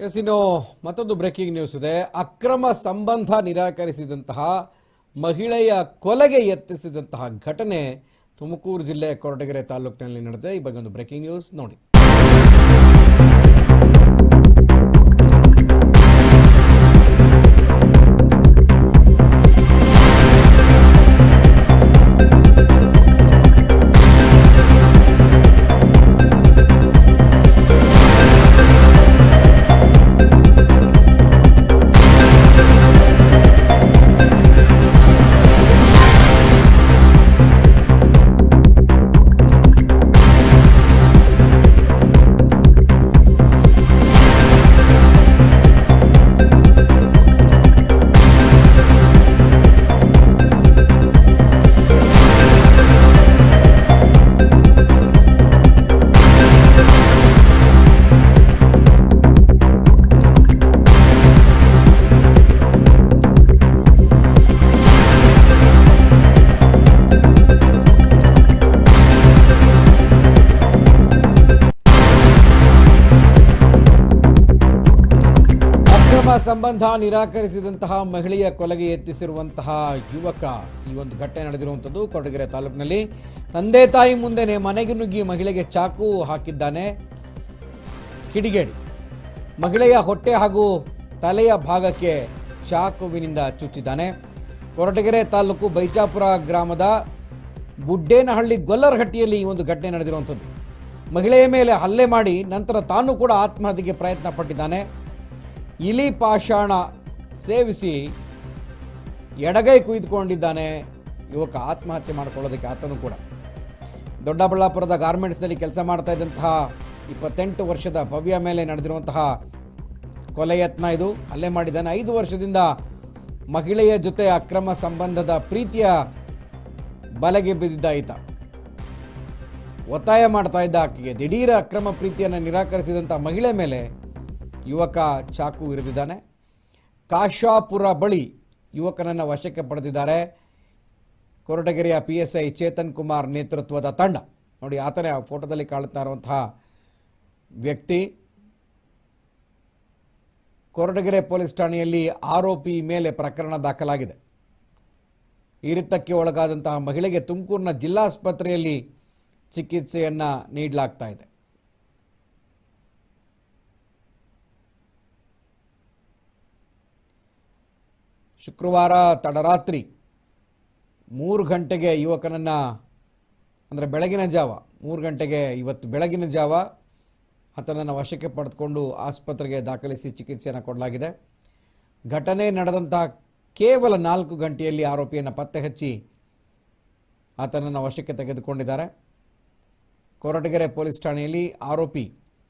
S ಇನ್ನು ಮತ್ತೊಂದು breaking news ಇದೆ. ಅಕ್ರಮ ಸಂಬಂಧ ನಿರಾಕರಿಸಿದಂತಹ ಮಹಿಳೆಯ ಕೊಲೆಗೆ ಯತ್ನಿಸಿದಂತಹ ಘಟನೆ ತುಮಕೂರು ಜಿಲ್ಲೆ ಕೊರಟಗೆರೆ ತಾಲೂಕಿನಲ್ಲಿ ನಡೆದಿದೆ. ಈ ಬಗ್ಗೆ ಒಂದು ಬ್ರೇಕಿಂಗ್ ನ್ಯೂಸ್ ನೋಡಿ. ಸಂಬಂಧ ನಿರಾಕರಿಸಿದಂತಹ ಮಹಿಳೆಯ ಕೊಲೆಗೆ ಯತ್ನಿಸಿರುವಂತಹ ಯುವಕ. ಈ ಒಂದು ಘಟನೆ ನಡೆದಿರುವಂಥದ್ದು ಕೊರಟಗೆರೆ ತಾಲೂಕಿನಲ್ಲಿ. ತಂದೆ ತಾಯಿ ಮುಂದೆನೆ ಮನೆಗೆ ನುಗ್ಗಿ ಮಹಿಳೆಗೆ ಚಾಕು ಹಾಕಿದ್ದಾನೆ. ಕಿಡಿಗೇಡಿ. ಮಹಿಳೆಯ ಹೊಟ್ಟೆ ಹಾಗೂ ತಲೆಯ ಭಾಗಕ್ಕೆ ಚಾಕುವಿನಿಂದ ಚುಚ್ಚಿದ್ದಾನೆ. ಕೊರಟಗೆರೆ ತಾಲೂಕು ಬೈಚಾಪುರ ಗ್ರಾಮದ ಗುಡ್ಡೇನಹಳ್ಳಿ ಗೊಲ್ಲರಹಟ್ಟಿಯಲ್ಲಿ ಈ ಒಂದು ಘಟನೆ ನಡೆದಿರುವಂಥದ್ದು. ಮಹಿಳೆಯ ಮೇಲೆ ಹಲ್ಲೆ ಮಾಡಿ ನಂತರ ತಾನು ಕೂಡ ಆತ್ಮಹತ್ಯೆಗೆ ಪ್ರಯತ್ನ ಪಟ್ಟಿದ್ದಾನೆ ಇಲಿ ಪಾಷಾಣ ಸೇವಿಸಿ ಎಡಗೈ ಕುಯ್ದುಕೊಂಡಿದ್ದಾನೆ. ಯುವಕ ಆತ್ಮಹತ್ಯೆ ಮಾಡ್ಕೊಳ್ಳೋದಕ್ಕೆ ಆತನು ಕೂಡ. ದೊಡ್ಡಬಳ್ಳಾಪುರದ ಗಾರ್ಮೆಂಟ್ಸ್ನಲ್ಲಿ ಕೆಲಸ ಮಾಡ್ತಾ ಇದ್ದಂತಹ ಇಪ್ಪತ್ತೆಂಟು ವರ್ಷದ ಭವ್ಯ ಮೇಲೆ ನಡೆದಿರುವಂತಹ ಕೊಲೆ ಯತ್ನ ಇದು. ಹಲ್ಲೆ ಮಾಡಿದ್ದಾನೆ. ಐದು ವರ್ಷದಿಂದ ಮಹಿಳೆಯ ಜೊತೆ ಅಕ್ರಮ ಸಂಬಂಧದ ಪ್ರೀತಿಯ ಬಲೆಗೆ ಬಿದ್ದಿದ್ದ ಈತ. ಒತ್ತಾಯ ಮಾಡ್ತಾ ಇದ್ದ ಆಕೆಗೆ. ದಿಢೀರ ಅಕ್ರಮ ಪ್ರೀತಿಯನ್ನು ನಿರಾಕರಿಸಿದಂಥ ಮಹಿಳೆ ಮೇಲೆ ಯುವಕ ಚಾಕು ಇರಿದಿದ್ದಾನೆ. ಕಾಶಾಪುರ ಬಳಿ ಯುವಕನನ್ನು ವಶಕ್ಕೆ ಪಡೆದಿದ್ದಾರೆ. ಕೊರಟಗೆರೆಯ P S I Chetan Kumar ನೇತೃತ್ವದ ತಂಡ. ನೋಡಿ, ಆತನೇ ಆ ಫೋಟೋದಲ್ಲಿ ಕಾಣುತ್ತಾ ಇರುವಂತಹ ವ್ಯಕ್ತಿ. ಕೊರಟಗೆರೆ ಪೊಲೀಸ್ ಠಾಣೆಯಲ್ಲಿ ಆರೋಪಿ ಮೇಲೆ ಪ್ರಕರಣ ದಾಖಲಾಗಿದೆ. ಇರಿತಕ್ಕೆ ಒಳಗಾದಂತಹ ಮಹಿಳೆಗೆ ತುಮಕೂರಿನ ಜಿಲ್ಲಾಸ್ಪತ್ರೆಯಲ್ಲಿ ಚಿಕಿತ್ಸೆಯನ್ನು ನೀಡಲಾಗ್ತಾ ಇದೆ. ಶುಕ್ರವಾರ ತಡರಾತ್ರಿ ಮೂರು ಗಂಟೆಗೆ ಯುವಕನನ್ನು, ಅಂದರೆ ಬೆಳಗಿನ ಜಾವ, ಮೂರು ಗಂಟೆಗೆ ಇವತ್ತು ಬೆಳಗಿನ ಜಾವ ಆತನನ್ನು ವಶಕ್ಕೆ ಪಡೆದುಕೊಂಡು ಆಸ್ಪತ್ರೆಗೆ ದಾಖಲಿಸಿ ಚಿಕಿತ್ಸೆಯನ್ನು ಕೊಡಲಾಗಿದೆ. ಘಟನೆ ನಡೆದಂತಹ ಕೇವಲ ನಾಲ್ಕು ಗಂಟೆಯಲ್ಲಿ ಆರೋಪಿಯನ್ನು ಪತ್ತೆ ಹಚ್ಚಿ ಆತನನ್ನು ವಶಕ್ಕೆ ತೆಗೆದುಕೊಂಡಿದ್ದಾರೆ. ಕೊರಟಗೆರೆ ಪೊಲೀಸ್ ಠಾಣೆಯಲ್ಲಿ ಆರೋಪಿ,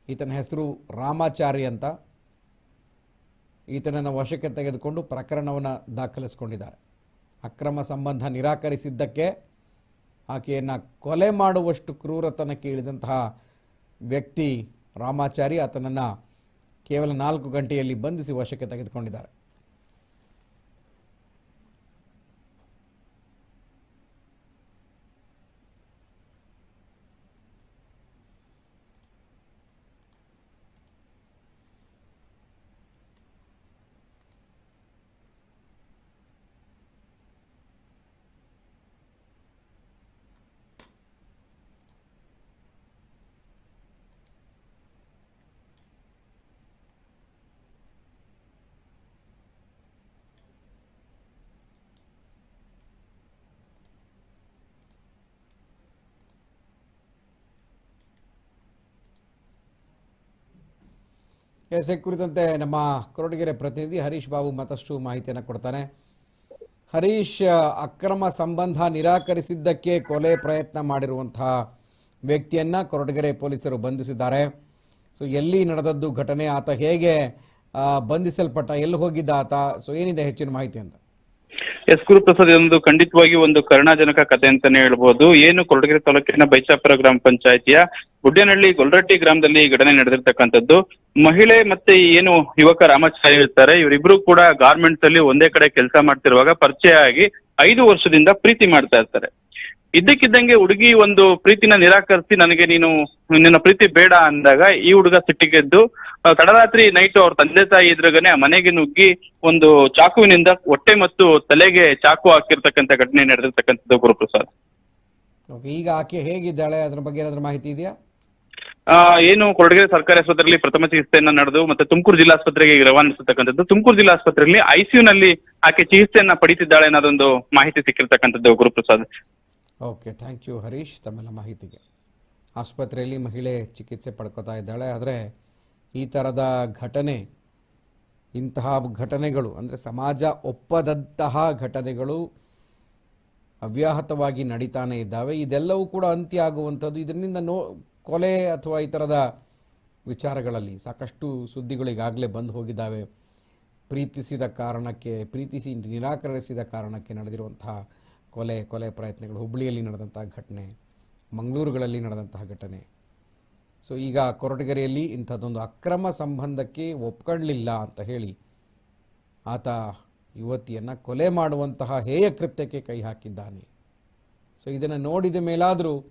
ಈತನ ಹೆಸರು ರಾಮಾಚಾರಿ ಅಂತ. ಈತನನ್ನು ವಶಕ್ಕೆ ತೆಗೆದುಕೊಂಡು ಪ್ರಕರಣವನ್ನು ದಾಖಲಿಸಿಕೊಂಡಿದ್ದಾರೆ. ಅಕ್ರಮ ಸಂಬಂಧ ನಿರಾಕರಿಸಿದ್ದಕ್ಕೆ ಆಕೆಯನ್ನು ಕೊಲೆ ಮಾಡುವಷ್ಟು ಕ್ರೂರತನಕ್ಕೆ ಇಳಿದಂತಹ ವ್ಯಕ್ತಿ ರಾಮಾಚಾರಿ ಆತನನ್ನು ಕೇವಲ ನಾಲ್ಕು ಗಂಟೆಯಲ್ಲಿ ಬಂಧಿಸಿ ವಶಕ್ಕೆ ತೆಗೆದುಕೊಂಡಿದ್ದಾರೆ. ಎಸ್ ಕುರಿತಂತೆ ನಮ್ಮ ಕೊರಟಗೆರೆ ಪ್ರತಿನಿಧಿ ಹರೀಶ್ ಬಾಬು ಮತ್ತಷ್ಟು ಮಾಹಿತಿಯನ್ನು ಕೊಡ್ತಾನೆ. ಹರೀಶ್, ಅಕ್ರಮ ಸಂಬಂಧ ನಿರಾಕರಿಸಿದ್ದಕ್ಕೆ ಕೊಲೆ ಪ್ರಯತ್ನ ಮಾಡಿರುವಂತಹ ವ್ಯಕ್ತಿಯನ್ನ ಕೊರಟಗೆರೆ ಪೊಲೀಸರು ಬಂಧಿಸಿದ್ದಾರೆ. ಸೊ, ಎಲ್ಲಿ ನಡೆದದ್ದು ಘಟನೆ, ಆತ ಹೇಗೆ ಬಂಧಿಸಲ್ಪಟ್ಟ, ಎಲ್ಲಿ ಹೋಗಿದ್ದ ಆತ? ಸೊ, ಏನಿದೆ ಹೆಚ್ಚಿನ ಮಾಹಿತಿ ಅಂತ? ಎಸ್ ಗುರುಪ್ರಸಾದ್ ಇದೊಂದು ಖಂಡಿತವಾಗಿ ಒಂದು ಕರುಣಾಜನಕ ಕಥೆ ಅಂತಾನೆ ಹೇಳ್ಬೋದು. ಏನು ಕೊರಟಗೆರೆ ತಾಲೂಕಿನ ಬೈಚಾಪುರ ಗ್ರಾಮ ಪಂಚಾಯತಿಯ ಗುಡ್ಡೇನಹಳ್ಳಿ ಗೊಲ್ರಟ್ಟಿ ಗ್ರಾಮದಲ್ಲಿ ಈ ಘಟನೆ ನಡೆದಿರ್ತಕ್ಕಂಥದ್ದು. ಮಹಿಳೆ ಮತ್ತೆ ಏನು ಯುವಕ ರಾಮಾಚಾರಿ ಇರ್ತಾರೆ, ಇವರಿಬ್ರು ಕೂಡ ಗಾರ್ಮೆಂಟ್ಸ್ ಅಲ್ಲಿ ಒಂದೇ ಕಡೆ ಕೆಲಸ ಮಾಡ್ತಿರುವಾಗ ಪರಿಚಯ ಆಗಿ ಐದು ವರ್ಷದಿಂದ ಪ್ರೀತಿ ಮಾಡ್ತಾ ಇರ್ತಾರೆ. ಇದ್ದಕ್ಕಿದ್ದಂಗೆ ಹುಡುಗಿ ಒಂದು ಪ್ರೀತಿನ ನಿರಾಕರಿಸಿ, ನನಗೆ ನೀನು ನಿನ್ನ ಪ್ರೀತಿ ಬೇಡ ಅಂದಾಗ ಈ ಹುಡುಗ ಸಿಟ್ಟಿಗೆದ್ದು ತಡರಾತ್ರಿ ನೈಟ್ ಅವ್ರ ತಂದೆ ತಾಯಿ ಎದುರುಗನೆ ಮನೆಗೆ ನುಗ್ಗಿ ಒಂದು ಚಾಕುವಿನಿಂದ ಹೊಟ್ಟೆ ಮತ್ತು ತಲೆಗೆ ಚಾಕು ಹಾಕಿರ್ತಕ್ಕಂಥ ಘಟನೆ ನಡೆದಿರ್ತಕ್ಕಂಥದ್ದು ಗುರುಪ್ರಸಾದ್. ಓಕೆ ಈಗ ಆಕೆ ಹೇಗಿದ್ದಾಳೆ? ಅದ್ರ ಬಗ್ಗೆ ಏನಾದರೂ ಮಾಹಿತಿ ಇದೆಯಾ? ಆ, ಏನು ಕೊರಟಗೆರೆ ಸರ್ಕಾರಿ ಆಸ್ಪತ್ರೆಯಲ್ಲಿ ಪ್ರಥಮ ಚಿಕಿತ್ಸೆಯನ್ನ ನಡೆದು ಮತ್ತೆ ತುಮಕೂರು ಜಿಲ್ಲಾಸ್ಪತ್ರೆಗೆ ಆಸ್ಪತ್ರೆಗೆ ರವಾನಿಸತಕ್ಕಂಥದ್ದು. ತುಮಕೂರು ಜಿಲ್ಲಾಸ್ಪತ್ರೆಯಲ್ಲಿ ಐಸಿಯು ನಲ್ಲಿ ಆಕೆ ಚಿಕಿತ್ಸೆಯನ್ನ ಪಡಿತಿದ್ದಾಳೆ ಅನ್ನೋದೊಂದು ಮಾಹಿತಿ ಸಿಕ್ಕಿರ್ತಕ್ಕಂಥದ್ದು Guruprasad. Okay thank you Harish. ತಮ್ಮೆಲ್ಲ ಮಾಹಿತಿಗೆ. ಆಸ್ಪತ್ರೆಯಲ್ಲಿ ಮಹಿಳೆ ಚಿಕಿತ್ಸೆ ಪಡ್ಕೋತಾ ಇದ್ದಾಳೆ ಆದರೆ ಈ ಥರದ ಘಟನೆ, ಇಂತಹ ಘಟನೆಗಳು, ಅಂದರೆ ಸಮಾಜ ಒಪ್ಪದಂತಹ ಘಟನೆಗಳು ಅವ್ಯಾಹತವಾಗಿ ನಡೀತಾನೆ ಇದ್ದಾವೆ. ಇದೆಲ್ಲವೂ ಕೂಡ ಅಂತ್ಯ ಆಗುವಂಥದ್ದು ಇದರಿಂದ ನೋ, ಕೊಲೆ ಅಥವಾ ಈ ಥರದ ವಿಚಾರಗಳಲ್ಲಿ ಸಾಕಷ್ಟು ಸುದ್ದಿಗಳಿಗಾಗಲೇ ಬಂದು ಹೋಗಿದ್ದಾವೆ. ಪ್ರೀತಿಸಿದ ಕಾರಣಕ್ಕೆ, ಪ್ರೀತಿಸಿ ನಿರಾಕರಿಸಿದ ಕಾರಣಕ್ಕೆ ನಡೆದಿರುವಂತಹ ಕೊಲೆ ಕೊಲೆ ಪ್ರಯತ್ನಗಳು ಹುಬ್ಬಳ್ಳಿಯಲ್ಲಿ ನಡೆದಂತಹ ಘಟನೆ, ಮಂಗಳೂರುಗಳಲ್ಲಿ ನಡೆದಂತಹ ಘಟನೆ. ಸೊ ಈಗ ಕೊರಟಗೆರೆಯಲ್ಲಿ ಇಂಥದ್ದೊಂದು ಅಕ್ರಮ ಸಂಬಂಧಕ್ಕೆ ಒಪ್ಕೊಳ್ಳಿಲ್ಲ ಅಂತ ಹೇಳಿ ಆತ ಯುವತಿಯನ್ನು ಕೊಲೆ ಮಾಡುವಂತಹ ಹೇಯ ಕೃತ್ಯಕ್ಕೆ ಕೈ ಹಾಕಿದ್ದಾನೆ. ಸೊ ಇದನ್ನು ನೋಡಿದ ಮೇಲಾದರೂ,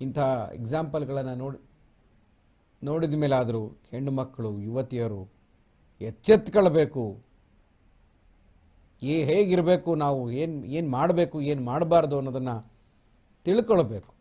ಇಂಥ ಎಕ್ಸಾಂಪಲ್ಗಳನ್ನು ನೋಡಿ, ನೋಡಿದ ಮೇಲಾದರೂ ಹೆಣ್ಣು ಮಕ್ಕಳು, ಯುವತಿಯರು ಎಚ್ಚೆತ್ಕೊಳ್ಬೇಕು. ಏ ಹೇಗಿರಬೇಕು, ನಾವು ಏನು ಏನು ಮಾಡಬೇಕು, ಏನು ಮಾಡಬಾರ್ದು ಅನ್ನೋದನ್ನು ತಿಳ್ಕೊಳ್ಬೇಕು.